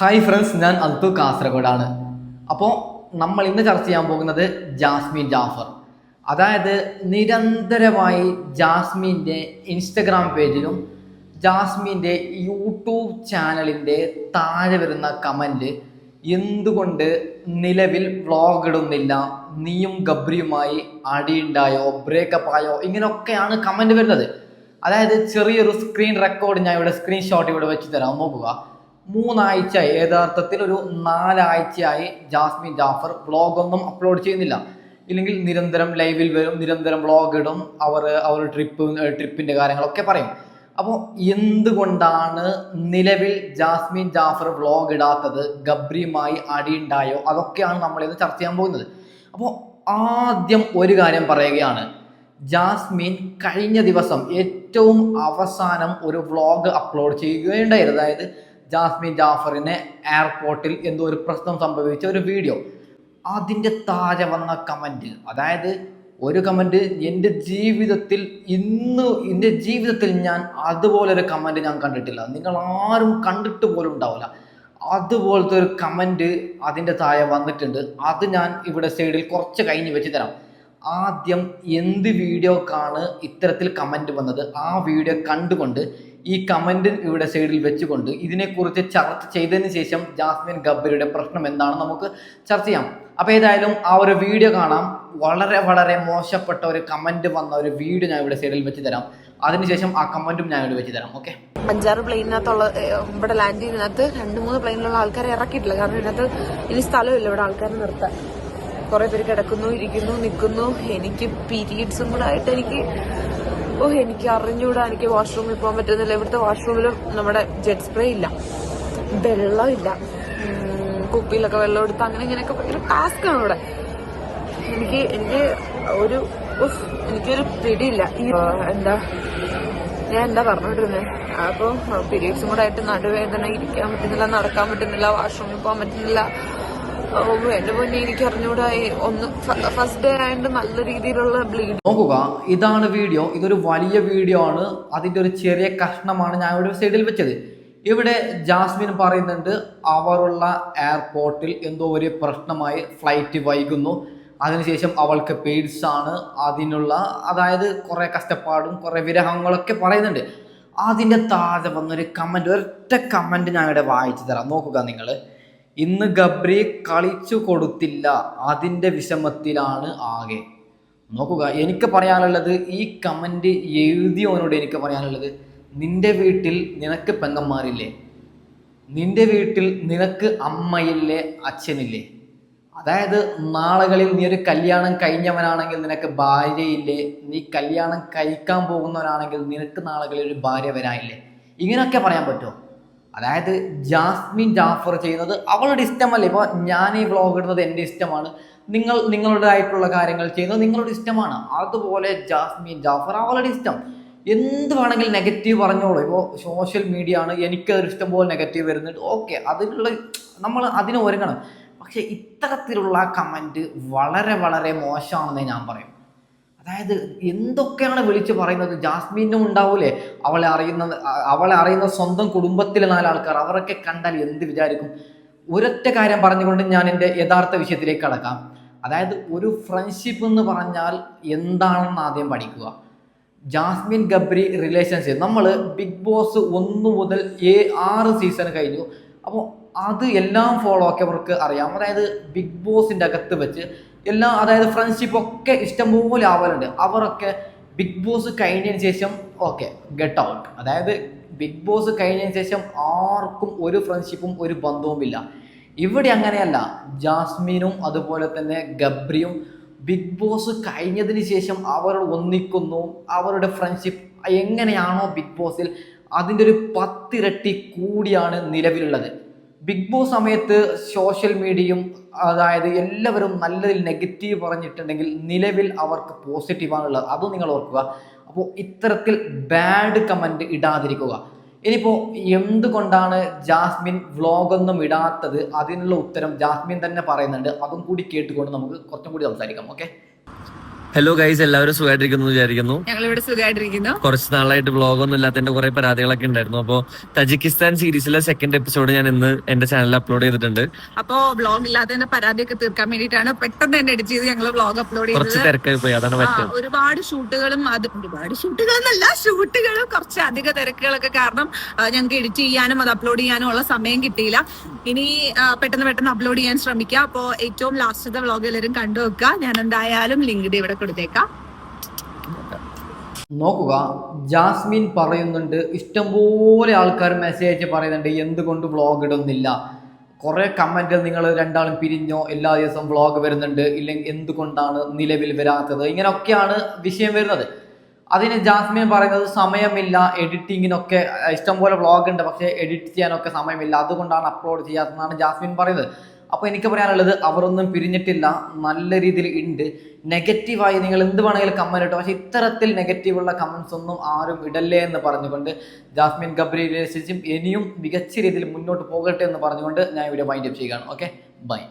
Hi friends ഞാൻ അൽത്തു കാസർഗോഡാണ്. അപ്പോൾ നമ്മൾ ഇന്ന് ചർച്ച ചെയ്യാൻ പോകുന്നത് ജാസ്മിൻ ജാഫർ. അതായത് നിരന്തരമായി ജാസ്മിന്റെ ഇൻസ്റ്റഗ്രാം പേജിലും ജാസ്മിന്റെ യൂട്യൂബ് ചാനലിന്റെ താഴെ വരുന്ന കമന്റ് എന്തുകൊണ്ട് നിലവിൽ വ്ളോഗ് ഇടുന്നില്ല നീയും ഗബ്രിയുമായി അടിയുണ്ടായോ ബ്രേക്കപ്പ് ആയോ ഇങ്ങനെയൊക്കെയാണ് കമന്റ് വരുന്നത്. അതായത് ചെറിയൊരു സ്ക്രീൻ റെക്കോർഡ് ഞാൻ ഇവിടെ സ്ക്രീൻഷോട്ട് ഇവിടെ വെച്ച് തരാം. നോക്കുക. മൂന്നാഴ്ചയായി യഥാർത്ഥത്തിൽ ഒരു നാലാഴ്ചയായി ജാസ്മിൻ ജാഫർ വ്ളോഗൊന്നും അപ്ലോഡ് ചെയ്യുന്നില്ല. ഇല്ലെങ്കിൽ നിരന്തരം ലൈവിൽ വരും നിരന്തരം വ്ളോഗ് ഇടും അവർ അവർ ട്രിപ്പ് ട്രിപ്പിന്റെ കാര്യങ്ങളൊക്കെ പറയും. അപ്പോൾ എന്തുകൊണ്ടാണ് നിലവിൽ ജാസ്മിൻ ജാഫർ വ്ളോഗ് ഇടാത്തത് ഗബ്രിയുമായി അടിയുണ്ടായോ? അതൊക്കെയാണ് നമ്മളിന്ന് ചർച്ച ചെയ്യാൻ പോകുന്നത്. അപ്പോൾ ആദ്യം ഒരു കാര്യം പറയുകയാണ്. ജാസ്മിൻ കഴിഞ്ഞ ദിവസം ഏറ്റവും അവസാനം ഒരു വ്ളോഗ് അപ്ലോഡ് ചെയ്യുകയുണ്ടായിരുന്നു അതായത് ജാസ്മിൻ ജാഫറിനെ എയർപോർട്ടിൽ എന്തോ ഒരു പ്രശ്നം സംഭവിച്ച ഒരു വീഡിയോ അതിന്റെ താഴെ വന്ന കമന്റ് അതായത് ഒരു കമന്റ് എന്റെ ജീവിതത്തിൽ ഇന്ന് എന്റെ ജീവിതത്തിൽ ഞാൻ അതുപോലൊരു കമന്റ് ഞാൻ കണ്ടിട്ടില്ല. നിങ്ങൾ ആരും കണ്ടിട്ട് പോലും ഉണ്ടാവില്ല. അതുപോലത്തെ ഒരു കമന്റ് അതിന്റെ താഴെ വന്നിട്ടുണ്ട്. അത് ഞാൻ ഇവിടെ സൈഡിൽ കുറച്ച് കഴിഞ്ഞ് വെച്ച് തരാം. ആദ്യം എന്ത് വീഡിയോക്കാണ് ഇത്തരത്തിൽ കമന്റ് വന്നത്? ആ വീഡിയോ കണ്ടുകൊണ്ട് ഈ കമന്റ് ഇവിടെ സൈഡിൽ വെച്ചുകൊണ്ട് ഇതിനെക്കുറിച്ച് ചർച്ച ചെയ്തതിന് ശേഷം ജാസ്മിൻ ഗബ്ബറിയുടെ പ്രശ്നം എന്താണെന്ന് നമുക്ക് ചർച്ച ചെയ്യാം. അപ്പോൾ ഏതായാലും ആ ഒരു വീഡിയോ കാണാം. വളരെ വളരെ മോശപ്പെട്ട ഒരു കമന്റ് വന്ന ഒരു വീഡിയോ ഞാൻ ഇവിടെ സൈഡിൽ വെച്ച് തരാം. അതിനുശേഷം ആ കമന്റും ഞാൻ ഇവിടെ വെച്ച് തരാം. ഓക്കെ അഞ്ചാറ് പ്ലെയിനകത്തുള്ള ഇവിടെ ലാൻഡ് ചെയ്യുന്നതിനകത്ത് രണ്ട് മൂന്ന് പ്ലെയിനിലുള്ള ആൾക്കാരെ ഇറക്കിയിട്ടില്ല. കാരണം ഇതിനകത്ത് ഇനി സ്ഥലമില്ല ഇവിടെ ആൾക്കാരെ നിർത്താൻ. കുറെ പേര് കിടക്കുന്നു ഇരിക്കുന്നു നിൽക്കുന്നു. എനിക്ക് പീരീഡ്സും കൂടെ ആയിട്ട് എനിക്ക് ഓ എനിക്ക് അറിഞ്ഞൂടാ എനിക്ക് വാഷ്റൂമിൽ പോകാൻ പറ്റുന്നില്ല. ഇവിടുത്തെ വാഷ്റൂമിലും നമ്മുടെ ജെറ്റ് സ്പ്രേ ഇല്ല. വെള്ളം ഇല്ല. കുപ്പിയിലൊക്കെ വെള്ളം എടുത്ത് അങ്ങനെ ഇങ്ങനെയൊക്കെ ഭയങ്കര ആണ് ഇവിടെ. എനിക്ക് എനിക്ക് ഒരു എനിക്കൊരു പിടിയില്ല. എന്താ ഞാൻ എന്താ പറഞ്ഞോണ്ടിരുന്നേ? അപ്പൊ പീരീഡ്സും കൂടെ ആയിട്ട് നടുവേദന ഇരിക്കാൻ പറ്റുന്നില്ല നടക്കാൻ പറ്റുന്നില്ല വാഷ്റൂമിൽ പോകാൻ പറ്റുന്നില്ല. ഒന്ന് ഫസ്റ്റ് ഡേ നല്ല രീതിയിലുള്ള ബ്ലീഡ് നോക്കുക ഇതാണ് വീഡിയോ ഇതൊരു വലിയ വീഡിയോ ആണ്. അതിന്റെ ഒരു ചെറിയ കഷ്ണമാണ് ഞാൻ ഇവിടെ സൈഡിൽ വെച്ചത്. ഇവിടെ ജാസ്മിൻ പറയുന്നുണ്ട് അവറുള്ള എയർപോർട്ടിൽ എന്തോ ഒരു പ്രശ്നമായി ഫ്ലൈറ്റ് വൈകുന്നു. അതിനുശേഷം അവൾക്ക് പേഴ്സ് ആണ്. അതിനുള്ള അതായത് കുറേ കഷ്ടപ്പാടും കുറേ വിരഹങ്ങളൊക്കെ പറയുന്നുണ്ട്. അതിന്റെ താഴെ വന്നൊരു കമന്റ് ഒരൊറ്റ കമന്റ് ഞാൻ ഇവിടെ വായിച്ചു തരാം. നോക്കുക നിങ്ങൾ. ഇന്ന് ഗബ്രി കളിച്ചു കൊടുത്തില്ല. അതിന്റെ വിഷമത്തിലാണ് ആകെ. നോക്കുക എനിക്ക് പറയാനുള്ളത് ഈ കമന്റ് എഴുതിയവനോട് എനിക്ക് പറയാനുള്ളത് നിന്റെ വീട്ടിൽ നിനക്ക് പെങ്ങന്മാരില്ലേ? നിന്റെ വീട്ടിൽ നിനക്ക് അമ്മയില്ലേ? അച്ഛനില്ലേ? അതായത് നാളുകളിൽ നീ ഒരു കല്യാണം കഴിഞ്ഞവനാണെങ്കിൽ നിനക്ക് ഭാര്യയില്ലേ? നീ കല്യാണം കഴിക്കാൻ പോകുന്നവനാണെങ്കിൽ നിനക്ക് നാളുകളിൽ ഒരു ഭാര്യ വരാനില്ലേ ഇങ്ങനെയൊക്കെ പറയാൻ പറ്റുമോ? അതായത് ജാസ്മിൻ ജാഫർ ചെയ്യുന്നത് അവളുടെ ഇഷ്ടമല്ല. ഇപ്പോൾ ഞാൻ ഈ വ്ളോഗ് ഇടുന്നത് എന്റെ ഇഷ്ടമാണ്. നിങ്ങൾ നിങ്ങളുടേതായിട്ടുള്ള കാര്യങ്ങൾ ചെയ്യുന്നത് നിങ്ങളുടെ ഇഷ്ടമാണ്. അതുപോലെ ജാസ്മിൻ ജാഫർ അവളുടെ ഇഷ്ടം. എന്ത് വേണമെങ്കിലും നെഗറ്റീവ് പറഞ്ഞോളൂ. ഇപ്പോൾ സോഷ്യൽ മീഡിയ ആണ്. എനിക്കതൊരു ഇഷ്ടം പോലെ നെഗറ്റീവ് വരുന്നുണ്ട്. ഓക്കെ അതിനുള്ള നമ്മൾ അതിനെ ഒരുങ്ങണം. പക്ഷേ ഇത്തരത്തിലുള്ള കമന്റ് വളരെ വളരെ മോശമാണെന്നേ ഞാൻ പറയും. അതായത് എന്തൊക്കെയാണ് വിളിച്ചു പറയുന്നത്? ജാസ്മിനും ഉണ്ടാവൂലേ? അവളെ അറിയുന്ന അവളെ അറിയുന്ന സ്വന്തം കുടുംബത്തിലെ നാലാൾക്കാർ അവരൊക്കെ കണ്ടാൽ എന്ത് വിചാരിക്കും? ഒരൊറ്റ കാര്യം പറഞ്ഞുകൊണ്ട് ഞാൻ എന്റെ യഥാർത്ഥ വിഷയത്തിലേക്ക് കടക്കാം. അതായത് ഒരു ഫ്രണ്ട്ഷിപ്പ് എന്ന് പറഞ്ഞാൽ എന്താണെന്ന് ആദ്യം പഠിക്കുക. ജാസ്മിൻ ഗബ്രി റിലേഷൻഷിപ്പ് നമ്മൾ ബിഗ് ബോസ് ഒന്ന് മുതൽ ഏ ആറ് സീസൺ കഴിഞ്ഞു. അപ്പോൾ അത് എല്ലാം ഫോളോ ആക്കിയവർക്ക് അറിയാം. അതായത് ബിഗ് ബോസിന്റെ അകത്ത് വെച്ച് എല്ലാം അതായത് ഫ്രണ്ട്ഷിപ്പ് ഒക്കെ ഇഷ്ടംപോലെ ആവാറുണ്ട്. അവരൊക്കെ ബിഗ് ബോസ് കഴിഞ്ഞതിന് ശേഷം ഓക്കെ ഗെറ്റ് ഔട്ട് അതായത് ബിഗ് ബോസ് കഴിഞ്ഞതിന് ശേഷം ആർക്കും ഒരു ഫ്രണ്ട്ഷിപ്പും ഒരു ബന്ധവുമില്ല ഇവിടെ അങ്ങനെയല്ല. ജാസ്മിനും അതുപോലെ തന്നെ ഗബ്രിയും ബിഗ് ബോസ് കഴിഞ്ഞതിന് ശേഷം അവർ ഒന്നിക്കുന്നു. അവരുടെ ഫ്രണ്ട്ഷിപ്പ് എങ്ങനെയാണോ ബിഗ് ബോസിൽ അതിന്റെ ഒരു പത്തിരട്ടി കൂടിയാണ് നിലവിലുള്ളത്. ബിഗ് ബോസ് സമയത്ത് സോഷ്യൽ മീഡിയയും അതായത് എല്ലാവരും നല്ലതിൽ നെഗറ്റീവ് പറഞ്ഞിട്ടുണ്ടെങ്കിൽ നിലവിൽ അവർക്ക് പോസിറ്റീവാണുള്ളത് അത് നിങ്ങൾ ഓർക്കുക. അപ്പോൾ ഇത്തരത്തിൽ ബാഡ് കമന്റ് ഇടാതിരിക്കുക. ഇനിയിപ്പോൾ എന്തുകൊണ്ടാണ് ജാസ്മിൻ വ്ളോഗൊന്നും ഇടാത്തത്? അതിനുള്ള ഉത്തരം ജാസ്മിൻ തന്നെ പറയുന്നുണ്ട്. അതും കൂടി കേട്ടുകൊണ്ട് നമുക്ക് കുറച്ചും കൂടി സംസാരിക്കാം. ഓക്കെ ഹലോ ഗൈസ് എല്ലാവരും സുഖമായിട്ടിരിക്കുന്നു വിചാരിക്കുന്നു. ഞങ്ങളിവിടെ സുഖമായിട്ടിരിക്കുന്നു. കുറച്ച് നാളായിട്ട് വ്ളോഗ് ഒന്നും ഇല്ലാത്തതിന്റെ കുറെ പരാതികളൊക്കെ ഉണ്ടായിരുന്നു. അപ്പോൾ തജിക്കിസ്ഥാൻ സീരീസിലെ സെക്കൻഡ് എപ്പിസോഡ് ഞാൻ ഇന്ന് എന്റെ ചാനലിൽ അപ്ലോഡ് ചെയ്തിട്ടുണ്ട്. അപ്പോ വ്ളോഗ് ഇല്ലാത്തതിന്റെ പരാതിയൊക്കെ തീർക്കാൻ വേണ്ടിയിട്ടാണ് പെട്ടെന്ന് തന്നെ എഡിറ്റ് ചെയ്ത് ഞങ്ങൾ വ്ളോഗ് അപ്ലോഡ് കുറച്ച് തിരക്കായി പോയി. അതാണ് ഒരുപാട് ഷൂട്ടുകളും അത് ഒരുപാട് ഷൂട്ടുകളൊന്നല്ല ഷൂട്ടുകളും കുറച്ച് അധിക തിരക്കുകളൊക്കെ കാരണം ഞങ്ങൾക്ക് എഡിറ്റ് ചെയ്യാനും അത് അപ്ലോഡ് ചെയ്യാനും ഉള്ള സമയം കിട്ടിയില്ല. ഇനി പെട്ടെന്ന് പെട്ടെന്ന് അപ്ലോഡ് ചെയ്യാൻ ശ്രമിക്കുക അപ്പോൾ ഏറ്റവും ലാസ്റ്റത്തെ വ്ളോഗ് എല്ലാവരും കണ്ടു വെക്കുക ഞാൻ എന്തായാലും ലിങ്ക് ഇവിടെ കൊടുത്തേക്കാം. നോക്കുക ജാസ്മിൻ പറയുന്നുണ്ട് ഇഷ്ടംപോലെ ആൾക്കാർ മെസ്സേജ് അയച്ച് പറയുന്നുണ്ട് എന്തുകൊണ്ട് വ്ളോഗ് ഇടുന്നില്ല? കുറേ കമന്റ് നിങ്ങൾ രണ്ടാളും പിരിഞ്ഞോ? എല്ലാ ദിവസവും വ്ളോഗ് വരുന്നുണ്ട് ഇല്ലെങ്കിൽ എന്തുകൊണ്ടാണ് നിലവിൽ വരാത്തത്? ഇങ്ങനെയൊക്കെയാണ് വിഷയം വരുന്നത്. അതിന് ജാസ്മിൻ പറയുന്നത് സമയമില്ല എഡിറ്റിങ്ങിനൊക്കെ ഇഷ്ടംപോലെ വ്ളോഗ് ഉണ്ട് പക്ഷേ എഡിറ്റ് ചെയ്യാനൊക്കെ സമയമില്ല. അതുകൊണ്ടാണ് അപ്ലോഡ് ചെയ്യാത്തതെന്നാണ് ജാസ്മിൻ പറയുന്നത്. അപ്പോൾ എനിക്ക് പറയാനുള്ളത് അവരൊന്നും പിരിഞ്ഞിട്ടില്ല. നല്ല രീതിയിൽ ഉണ്ട് നെഗറ്റീവായി നിങ്ങൾ എന്ത് വേണമെങ്കിലും കമന്റ് ഇട്ടോ. പക്ഷേ ഇത്തരത്തിൽ നെഗറ്റീവുള്ള കമൻസ് ഒന്നും ആരും ഇടല്ലേ എന്ന് പറഞ്ഞുകൊണ്ട് ജാസ്മിൻ ഗബ്രി റിലേഷൻഷിപ്പ് ഇനിയും മികച്ച രീതിയിൽ മുന്നോട്ട് പോകട്ടെ എന്ന് പറഞ്ഞുകൊണ്ട് ഞാൻ ഇവിടെ വൈൻഡപ്പ് ചെയ്യുകയാണ്. Okay bye